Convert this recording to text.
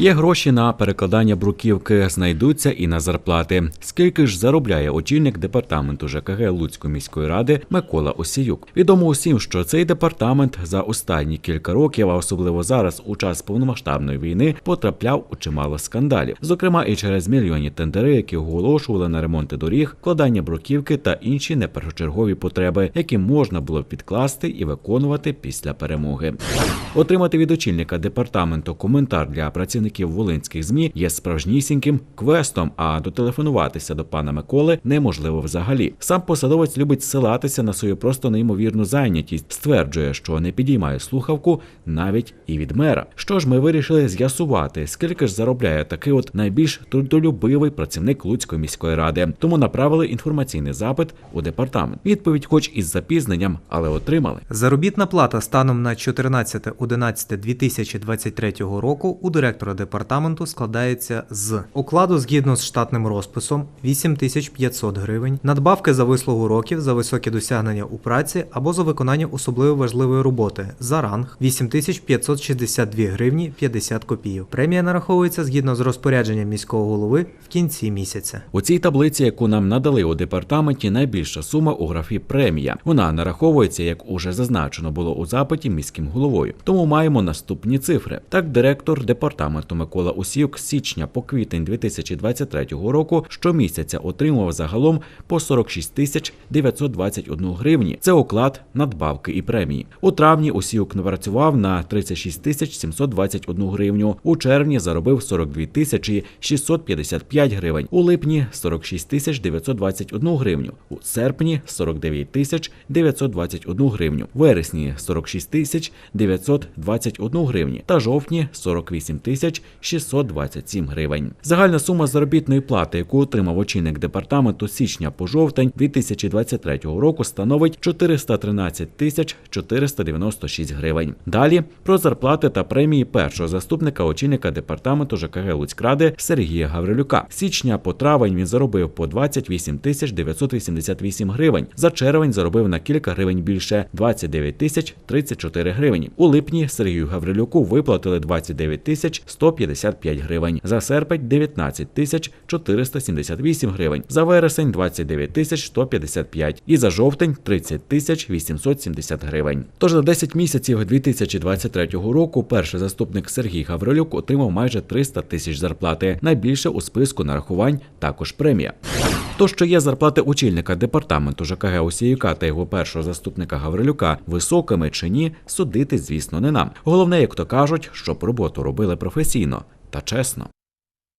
Є гроші на перекладання бруківки, знайдуться і на зарплати. Скільки ж заробляє очільник департаменту ЖКГ Луцької міської ради Микола Осіюк? Відомо усім, що цей департамент за останні кілька років, а особливо зараз, у час повномасштабної війни, потрапляв у чимало скандалів, зокрема і через мільйонні тендери, які оголошували на ремонти доріг, вкладання бруківки та інші непершочергові потреби, які можна було підкласти і виконувати після перемоги. Отримати від очільника департаменту коментар для працівників волинських змі є справжнісіньким квестом. А дотелефонуватися до пана Миколи неможливо взагалі. Сам посадовець любить ссилатися на свою просто неймовірну зайнятість, стверджує, що не підіймає слухавку навіть і від мера. Що ж, ми вирішили з'ясувати, скільки ж заробляє такий от найбільш трудолюбивий працівник Луцької міської ради. Тому направили інформаційний запит у департамент. Відповідь, хоч із запізненням, але отримали. Заробітна плата станом на 14.11.2023 року у директора департаменту складається з окладу згідно з штатним розписом 8500 гривень, надбавки за вислугу років за високі досягнення у праці або за виконання особливо важливої роботи за ранг 8562 гривні 50 копійок. Премія нараховується згідно з розпорядженням міського голови в кінці місяця. У цій таблиці, яку нам надали у департаменті, найбільша сума у графі премія. Вона нараховується, як уже зазначено було у запиті міським головою. Тому маємо наступні цифри. Так, директор департаменту Микола Усіюк з січня по квітень 2023 року щомісяця отримував загалом по 46 тисяч 921 гривні. Це оклад, надбавки і премії. У травні Усіюк напрацював на 36 тисяч 721 гривню. У червні заробив 42 тисячі 655 гривень. У липні 46 тисяч 921 гривню. У серпні 49 тисяч 921 гривню. Вересні 46 тисяч 921 гривні. Та жовтні 48 тисяч 627 гривень. Загальна сума заробітної плати, яку отримав очільник департаменту січня по жовтень 2023 року, становить 413 тисяч 496 гривень. Далі про зарплати та премії першого заступника очільника департаменту ЖКГ Луцькради Сергія Гаврилюка. З січня по травень він заробив по 28 тисяч 988 гривень. За червень заробив на кілька гривень більше 29 тисяч 34 гривень. У липні Сергію Гаврилюку виплатили 29 тисяч 155 гривень. За серпень 19 тисяч 478 гривень. За вересень 29 тисяч 155 і за жовтень 30 тисяч 870 гривень. Тож за 10 місяців 2023 року перший заступник Сергій Гаврилюк отримав майже 300 тисяч зарплати. Найбільше у списку нарахувань також премія. То, що є зарплати очільника департаменту ЖКГ Осіюка та його першого заступника Гаврилюка високими чи ні, судити, звісно, не нам. Головне, як то кажуть, щоб роботу робили професійно та чесно.